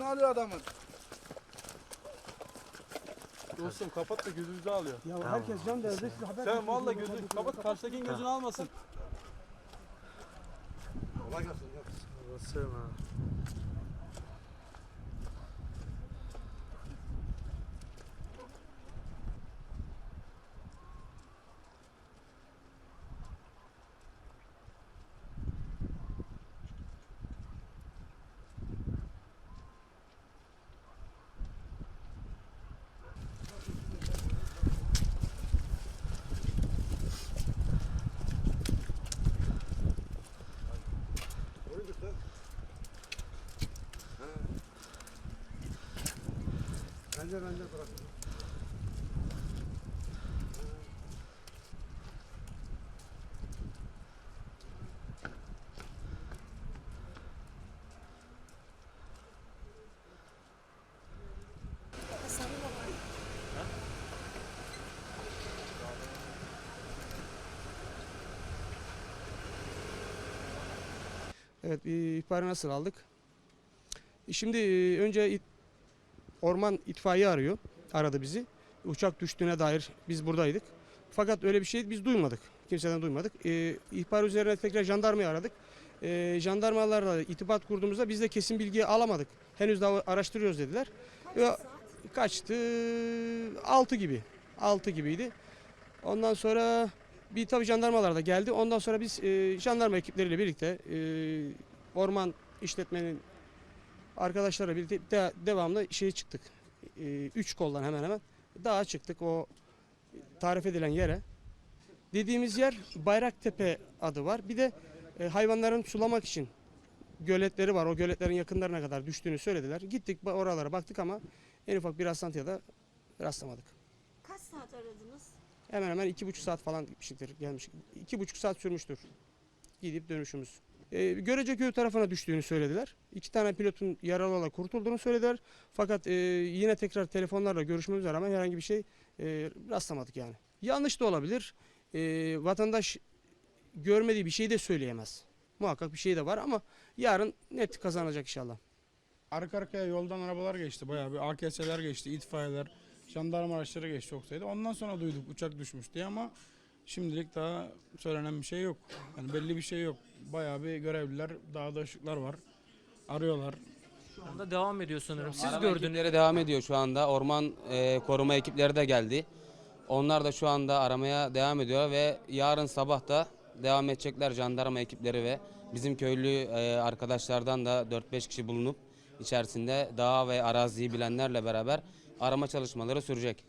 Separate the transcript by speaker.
Speaker 1: gözünü alıyor adamın.
Speaker 2: Dostum kapat da gözünüzü alıyor.
Speaker 3: Ya herkes can derdi siz haber
Speaker 2: Sen valla gözünü kapat karşıdakinin gözünü almasın.
Speaker 1: Kolay gelsin. gel. Oraya Bence bence bırak.
Speaker 3: Evet ihbarı nasıl aldık? Şimdi e, önce orman itfaiye arıyor. Aradı bizi. Uçak düştüğüne dair biz buradaydık. Fakat öyle bir şey biz duymadık. Kimseden duymadık. E, ihbar üzerine tekrar jandarmayı aradık. E, jandarmalarla itibat kurduğumuzda biz de kesin bilgi alamadık. Henüz daha araştırıyoruz dediler. Ve kaçtı? 6 gibi. 6 gibiydi. Ondan sonra bir tabii jandarmalar da geldi. Ondan sonra biz e, jandarma ekipleriyle birlikte e, orman işletmenin arkadaşlarla birlikte de, devamlı şeye çıktık. E, üç koldan hemen hemen dağa çıktık o tarif edilen yere. Dediğimiz yer Bayraktepe adı var. Bir de e, hayvanların sulamak için göletleri var. O göletlerin yakınlarına kadar düştüğünü söylediler. Gittik oralara baktık ama en ufak bir rastlantıya da rastlamadık.
Speaker 4: Kaç saat aradınız?
Speaker 3: Hemen hemen iki buçuk saat falan gitmiştir gelmiş. İki buçuk saat sürmüştür gidip dönüşümüz. Ee, Göreceköy tarafına düştüğünü söylediler. İki tane pilotun yaralı olarak kurtulduğunu söylediler. Fakat e, yine tekrar telefonlarla görüşmemize rağmen herhangi bir şey e, rastlamadık yani. Yanlış da olabilir. E, vatandaş görmediği bir şey de söyleyemez. Muhakkak bir şey de var ama yarın net kazanacak inşallah.
Speaker 5: Arka arkaya yoldan arabalar geçti bayağı bir AKS'ler geçti, itfaiyeler, jandarma araçları geçti çok sayıda. Ondan sonra duyduk uçak düşmüş diye ama şimdilik daha söylenen bir şey yok. Yani belli bir şey yok. Bayağı bir görevliler, dağda ışıklar var. Arıyorlar.
Speaker 6: Şu anda devam ediyor sanırım. Siz
Speaker 7: Arama
Speaker 6: gördünüz.
Speaker 7: ekipleri devam ediyor şu anda. Orman e, koruma ekipleri de geldi. Onlar da şu anda aramaya devam ediyor ve yarın sabah da devam edecekler jandarma ekipleri ve bizim köylü e, arkadaşlardan da 4-5 kişi bulunup içerisinde dağ ve araziyi bilenlerle beraber arama çalışmaları sürecek.